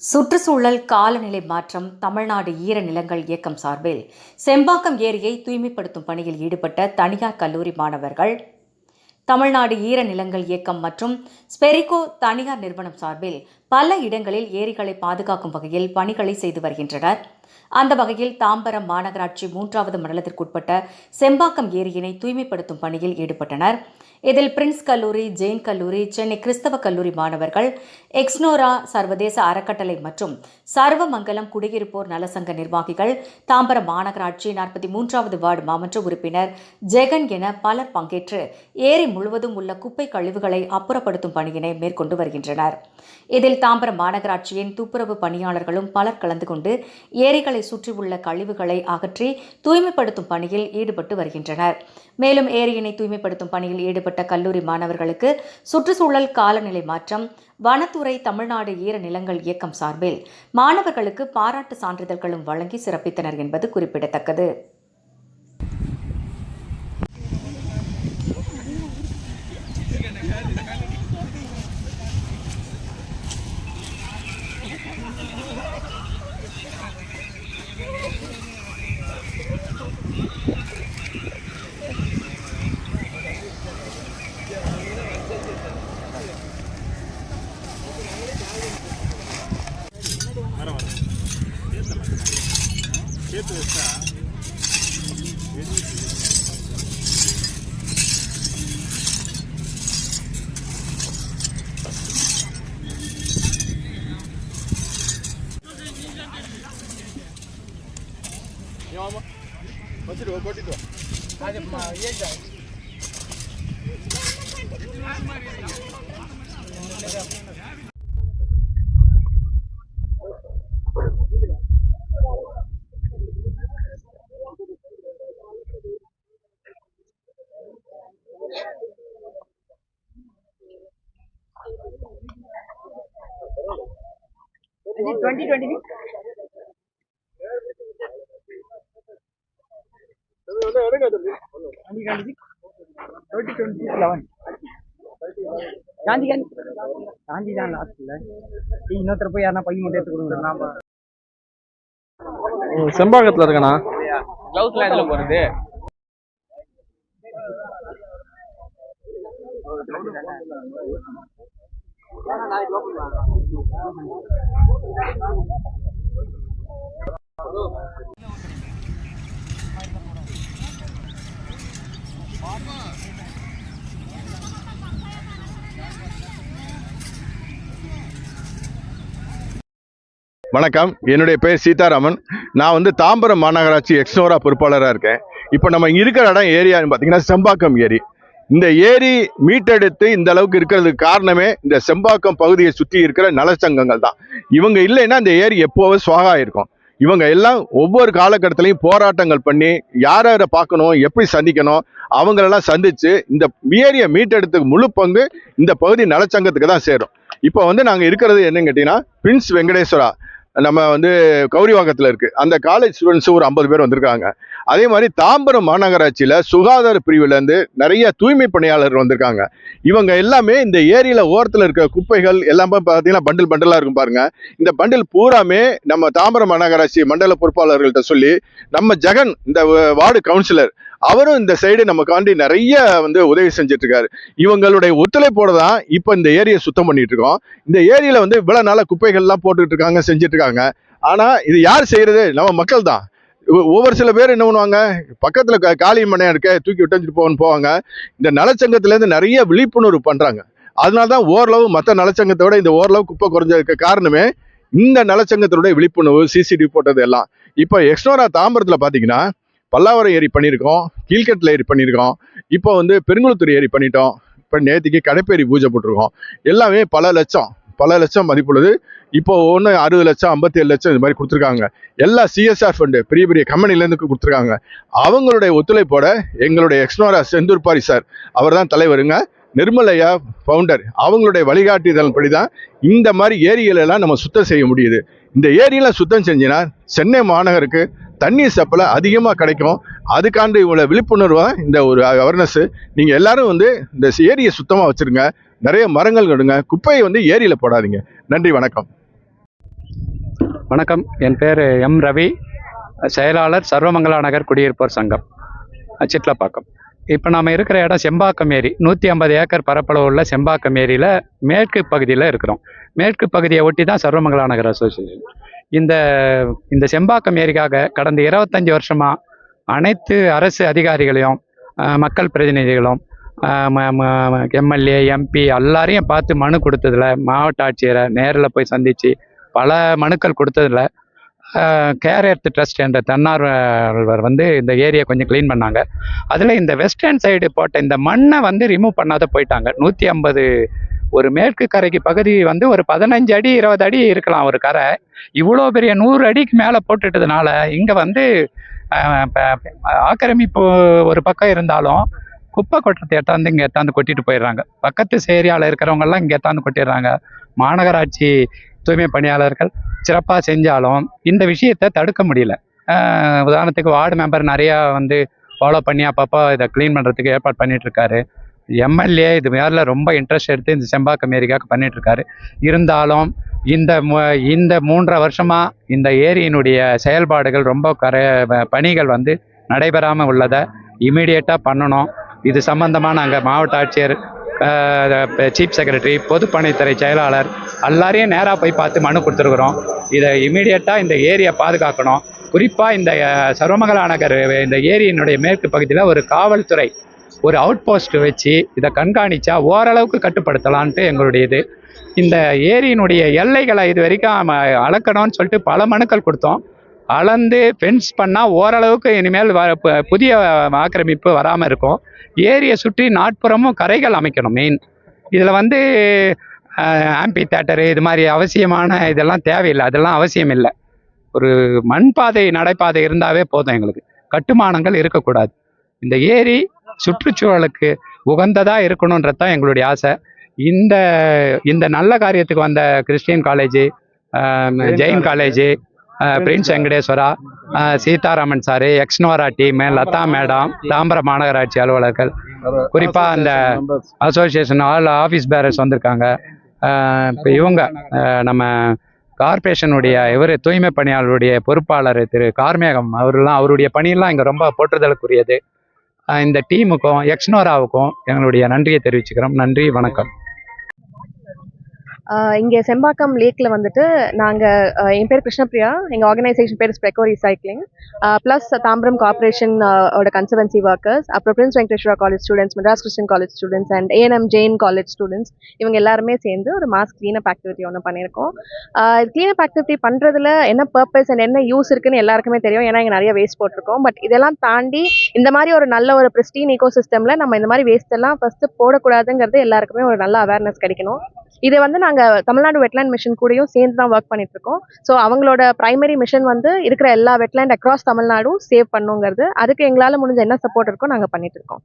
சுற்றுச்சூழல் காலநிலை மாற்றம் தமிழ்நாடு ஈர நிலங்கள் இயக்கம் சார்பில் செம்பாக்கம் ஏரியை தூய்மைப்படுத்தும் பணியில் ஈடுபட்ட தனியார் கல்லூரி மாணவர்கள் தமிழ்நாடு ஈர நிலங்கள் இயக்கம் மற்றும் ஸ்பெரிகோ தனியார் நிறுவனம் சார்பில் பல இடங்களில் ஏரிகளை பாதுகாக்கும் வகையில் பணிகளை செய்து வருகின்றனர். அந்த வகையில் தாம்பரம் மாநகராட்சி மூன்றாவது மண்டலத்திற்குட்பட்ட செம்பாக்கம் ஏரியினை தூய்மைப்படுத்தும் பணியில் ஈடுபட்டனர். இதில் பிரின்ஸ் கல்லூரி ஜெயின் கல்லூரி சென்னை கிறிஸ்தவ கல்லூரி மாணவர்கள் எக்ஸ்னோரா சர்வதேச அறக்கட்டளை மற்றும் சர்வமங்கலம் குடியிருப்போர் நலசங்க நிர்வாகிகள் தாம்பரம் மாநகராட்சி நாற்பத்தி மூன்றாவது வார்டு மாமன்ற உறுப்பினர் ஜெகன் என பலர் பங்கேற்று ஏரி முழுவதும் உள்ள குப்பை கழிவுகளை அப்புறப்படுத்தும் பணியினை மேற்கொண்டு வருகின்றனர். இதில் தாம்பரம் மாநகராட்சியின் துப்புரவு பணியாளர்களும் பலர் கலந்து கொண்டு ஏரிகளை சுற்றியுள்ள கழிவுகளை அகற்றி தூய்மைப்படுத்தும் பணியில் ஈடுபட்டு வருகின்றனர். மேலும் ஏரியினை தூய்மைப்படுத்தும் பணியில் ஈடுபட்டு கல்லூரி மாணவர்களுக்கு சுற்றுச்சூழல் காலநிலை மாற்றம் வனத்துறை தமிழ்நாடு ஈர நிலங்கள் இயக்கம் சார்பில் மாணவர்களுக்கு பாராட்டு சான்றிதழ்களும் வழங்கி சிறப்பித்தனர் என்பது குறிப்பிடத்தக்கது. મચલી ઓગોટી twenty twenty six twenty twenty six twenty Gandhi Gandhi Gandhi தான் லாஸ்ட் இல்லை இன்னொருத்தர் போய் யாருன்னா பையன் மட்டும் எடுத்து கொடுங்க. நாம செம்பாகத்துல இருக்கண்ணா கிளவுஸ்ல இதுல போறது வணக்கம். என்னுடைய பேர் சீதாராமன். நான் வந்து தாம்பரம் மாநகராட்சி எக்ஸ்னோரா பொறுப்பாளராக இருக்கேன். இப்போ நம்ம இங்கே இருக்கிற இடம் ஏரியான்னு பார்த்தீங்கன்னா செம்பாக்கம் ஏரி. இந்த ஏரி மீட்டெடுத்து இந்த அளவுக்கு இருக்கிறதுக்கு காரணமே இந்த செம்பாக்கம் பகுதியை சுற்றி இருக்கிற நலச்சங்கங்கள் தான். இவங்க இல்லைன்னா இந்த ஏரி எப்போவும் சுவாகா இருக்கும்? இவங்க எல்லாம் ஒவ்வொரு காலகட்டத்திலையும் போராட்டங்கள் பண்ணி யார் யாரை பார்க்கணும் எப்படி சந்திக்கணும் அவங்களெல்லாம் சந்தித்து இந்த ஏரியை மீட்டெடுத்துக்கு முழு பங்கு இந்த பகுதி நலச்சங்கத்துக்கு தான் சேரும். இப்போ வந்து நாங்கள் இருக்கிறது என்னன்னு கேட்டிங்கன்னா பிரின்ஸ் வெங்கடேஸ்வரா. நம்ம வந்து கௌரிவாக்கத்தில் இருக்குது அந்த காலேஜ் ஸ்டூடெண்ட்ஸ் ஒரு ஐம்பது பேர் வந்திருக்காங்க. அதே மாதிரி தாம்பரம் மாநகராட்சியில் சுகாதார பிரிவுலேருந்து நிறைய தூய்மை பணியாளர் வந்திருக்காங்க. இவங்க எல்லாமே இந்த ஏரியில் ஓரத்தில் இருக்க குப்பைகள் எல்லாமே பார்த்தீங்கன்னா பண்டில் பண்டலாக இருக்கும் பாருங்கள் இந்த பண்டில் பூராமே நம்ம தாம்பரம் மாநகராட்சி மண்டல பொறுப்பாளர்கள்ட்ட சொல்லி நம்ம ஜெகன் இந்த வார்டு கவுன்சிலர் அவரும் இந்த சைடு நமக்காண்டி நிறைய வந்து உதவி செஞ்சுட்டு இருக்காரு இவங்களுடைய ஒத்துழைப்போட தான் இப்போ இந்த ஏரியை சுத்தம் பண்ணிட்டு இருக்கோம் இந்த ஏரியில வந்து இவ்வளவு நாள குப்பைகள்லாம் போட்டுட்டு இருக்காங்க செஞ்சுட்டு இருக்காங்க ஆனா இது யார் செய்யறது? நம்ம மக்கள் தான். ஒவ்வொரு சில பேர் என்ன பண்ணுவாங்க? பக்கத்தில் காளி காலி மனையா இருக்க தூக்கி விட்டு போகணும்னு போவாங்க. இந்த நலச்சங்கத்துலேருந்து நிறைய விழிப்புணர்வு பண்ணுறாங்க அதனால தான் ஓரளவு மற்ற நலச்சங்கத்தை விட இந்த ஓரளவு குப்பை குறைஞ்சதுக்கு காரணமே இந்த நலச்சங்கத்தினுடைய விழிப்புணர்வு சிசிடிவி போட்டது எல்லாம். இப்போ எக்ஸ்னோரா தாம்பரத்தில் பார்த்தீங்கன்னா பல்லாவரம் ஏரி பண்ணியிருக்கோம் கீழ்கட்டில் ஏரி பண்ணியிருக்கோம் இப்போ வந்து பெருங்குளத்தூர் ஏரி பண்ணிட்டோம் இப்போ நேற்றுக்கு கடைப்பேரி பூஜை போட்டிருக்கோம். எல்லாமே பல லட்சம் பல லட்சம் மதிப்புள்ளது. இப்போ ஒன்று அறுபது லட்சம் ஐம்பத்தேழு லட்சம் இது மாதிரி கொடுத்துருக்காங்க. எல்லா சிஎஸ்ஆர் ஃபண்டு பெரிய பெரிய கம்பெனிலேருந்து கொடுத்துருக்காங்க. அவங்களுடைய ஒத்துழைப்போட எங்களுடைய எக்ஸ்னோரா செந்தூர் பாரி சார் அவர் தான் தலைவருங்க. நிர்மலையா ஃபவுண்டர் அவங்களுடைய வழிகாட்டுதல் படி தான் இந்த மாதிரி ஏரிகளெல்லாம் நம்ம சுத்தம் செய்ய முடியுது. இந்த ஏரியெல்லாம் சுத்தம் செஞ்சினா சென்னை மாநகருக்கு தண்ணீர் சப்ளை அதிகமாக கிடைக்கும். அதுக்காண்டு இவ்வளோ விழிப்புணர்வா இந்த ஒரு அவேர்னஸ்ஸு நீங்கள் எல்லாரும் வந்து இந்த ஏரியை சுத்தமாக வச்சுருங்க. நிறைய மரங்கள் நடுங்க. குப்பையை வந்து ஏரியில் போடாதீங்க. நன்றி வணக்கம். வணக்கம். என் பேர் எம் ரவி. செயலாளர் சர்வமங்கலா நகர் குடியிருப்போர் சங்கம். சிட்லப்பாக்கம். இப்போ நம்ம இருக்கிற இடம் செம்பாக்கம் ஏரி. நூற்றி ஐம்பது ஏக்கர் பரப்பளவு உள்ள செம்பாக்கம் ஏரியில் மேற்கு பகுதியில் இருக்கிறோம். மேற்கு பகுதியை ஒட்டி தான் சர்வமங்கலா நகர் அசோசியேஷன் இந்த இந்த செம்பாக்கம் ஏரிக்காக கடந்த இருபத்தஞ்சி வருஷமாக அனைத்து அரசு அதிகாரிகளையும் மக்கள் பிரதிநிதிகளும் எம்எல்ஏ எம்பி எல்லாரையும் பார்த்து மனு கொடுத்ததுல மாவட்ட ஆட்சியரை நேரில் போய் சந்தித்து பல மனுக்கள் கொடுத்ததுல கேர் எர்த் ட்ரஸ்ட் என்ற தன்னார்வலர் வந்து இந்த ஏரியா கொஞ்சம் க்ளீன் பண்ணாங்க. அதில் இந்த வெஸ்டர்ன் சைடு போட்ட இந்த மண்ணை வந்து ரிமூவ் பண்ணாத போயிட்டாங்க. நூற்றி ஐம்பது ஒரு மேற்கு கரைக்கு பகுதி வந்து ஒரு பதினஞ்சு அடி இருபது அடி இருக்கலாம் ஒரு கரை. இவ்வளோ பெரிய நூறு அடிக்கு மேலே போட்டுட்டதுனால இங்கே வந்து ஆக்கிரமிப்பு ஒரு பக்கம் இருந்தாலும் குப்பை கொட்டுறதை எட்டாந்து இங்கே எத்தாந்து கொட்டிட்டு போயிடுறாங்க. பக்கத்து ஏரியாவில் இருக்கிறவங்கெல்லாம் இங்கே எத்தாந்து கொட்டிடுறாங்க. மாநகராட்சி தூய்மை பணியாளர்கள் சிறப்பாக செஞ்சாலும் இந்த விஷயத்தை தடுக்க முடியல. உதாரணத்துக்கு வார்டு மெம்பர் நிறையா வந்து ஃபாலோ பண்ணி அப்பப்போ இதை க்ளீன் பண்ணுறதுக்கு ஏற்பாடு பண்ணிகிட்ருக்காரு எம்எல்ஏ இது மேலே ரொம்ப இன்ட்ரெஸ்ட் எடுத்து இந்த செம்பாக்கம் ஏரிக்காக பண்ணிகிட்ருக்காரு இருந்தாலும் இந்த இந்த மூன்றரை வருஷமாக இந்த ஏரியினுடைய செயல்பாடுகள் ரொம்ப கரை பணிகள் வந்து நடைபெறாமல் உள்ளதை இமீடியட்டாக பண்ணணும். இது சம்பந்தமாக நாங்கள் மாவட்ட ஆட்சியர் சீஃப் செக்ரட்டரி பொதுப்பணித்துறை செயலாளர் எல்லாரையும் நேராக போய் பார்த்து மனு கொடுத்துருக்குறோம். இதை இமீடியட்டாக இந்த ஏரியை பாதுகாக்கணும். குறிப்பாக இந்த அஹ், நகர் இந்த ஏரியினுடைய மேற்கு பகுதியில் ஒரு காவல்துறை ஒரு அவுட் போஸ்ட் வச்சு இதை கண்காணிச்சா ஓரளவுக்கு கட்டுப்படுத்தலான்ட்டு எங்களுடைய இது இந்த ஏரியினுடைய எல்லைகளை இது வரைக்கும் அளக்கணும்னு சொல்லிட்டு பல மனுக்கள் கொடுத்தோம். அளந்து ஃபென்ஸ் பண்ணால் ஓரளவுக்கு இனிமேல் வ புதிய ஆக்கிரமிப்பு வராமல் இருக்கும். ஏரியை சுற்றி நாட்புறமும் கரைகள் அமைக்கணும் மெயின் இதில் வந்து ஆம்பி தேட்டரு இது மாதிரி அவசியமான இதெல்லாம் தேவையில்லை. அதெல்லாம் அவசியம் இல்லை. ஒரு மண் பாதை நடைபாதை இருந்தாவே போதும் எங்களுக்கு. கட்டுமானங்கள் இருக்கக்கூடாது. இந்த ஏரி சுற்றுச்சூழலுக்கு உகந்ததாக இருக்கணுன்றது தான் எங்களுடைய ஆசை. இந்த இந்த நல்ல காரியத்துக்கு வந்த Christian college Jain college. Prince Venkateswara Sitaraman sir Exnora team Latha madam Tambaram மாநகராட்சி அலுவலர்கள். குறிப்பாக அந்த அசோசியேஷன் ஆல் ஆஃபீஸ் பேரர்ஸ் வந்திருக்காங்க. இப்போ இவங்க நம்ம கார்பரேஷனுடைய இவர் தூய்மை பணியாளருடைய பொறுப்பாளர் திரு கார்மேகம் அவரெல்லாம் அவருடைய பணியெல்லாம் இங்கே ரொம்ப போற்றுதலுக்குரியது. இந்த டீமுக்கும் எக்ஸ்னோராவுக்கும் எங்களுடைய நன்றியை தெரிவிச்சுக்கிறோம். நன்றி வணக்கம். இங்கே செம்பாக்கம் லேக்கில் வந்துட்டு நாங்கள் என் பேர் கிருஷ்ணபிரியா எங்கள் ஆர்கனைசேஷன் பேர் Speco recycling plus Tambaram corporation ஓட கன்சர்வன்சி ஒர்க்கர்ஸ் அப்புறம் Prince Venkateswara college students Madras Christian college students and ANM Jain college students இவங்க எல்லாருமே சேர்ந்து ஒரு மாஸ் க்ளீனப் ஆக்டிவிட்டி ஒன்று பண்ணியிருக்கோம். க்ளீனப் ஆக்டிவிட்டி பண்ணுறதுல என்ன பர்பஸ் அண்ட் என்ன யூஸ் இருக்குன்னு எல்லாருக்குமே தெரியும். ஏன்னா இங்கே நிறைய வேஸ்ட் போட்டிருக்கோம். பட் இதெல்லாம் தாண்டி இந்த மாதிரி ஒரு நல்ல ஒரு பிரிஸ்டீன் ஈகோ சிஸ்டமில் நம்ம இந்த மாதிரி வேஸ்ட் எல்லாம் ஃபஸ்ட்டு போடக்கூடாதுங்கிறது எல்லாருக்குமே ஒரு நல்ல அவேர்னஸ் கிடைக்கணும். இதை வந்து நாங்கள் நாங்கள் தமிழ்நாடு வெட்லேண்ட் மிஷன் கூடயும் சேர்ந்து தான் ஒர்க் பண்ணிட்டு இருக்கோம் ஸோ அவங்களோட பிரைமரி மிஷன் வந்து இருக்கிற எல்லா வெட்லேண்ட் அக்ராஸ் தமிழ்நாடும் சேவ் பண்ணுங்கிறது. அதுக்கு எங்களால் முடிஞ்ச என்ன சப்போர்ட் இருக்கோ நாங்கள் பண்ணிட்டு இருக்கோம்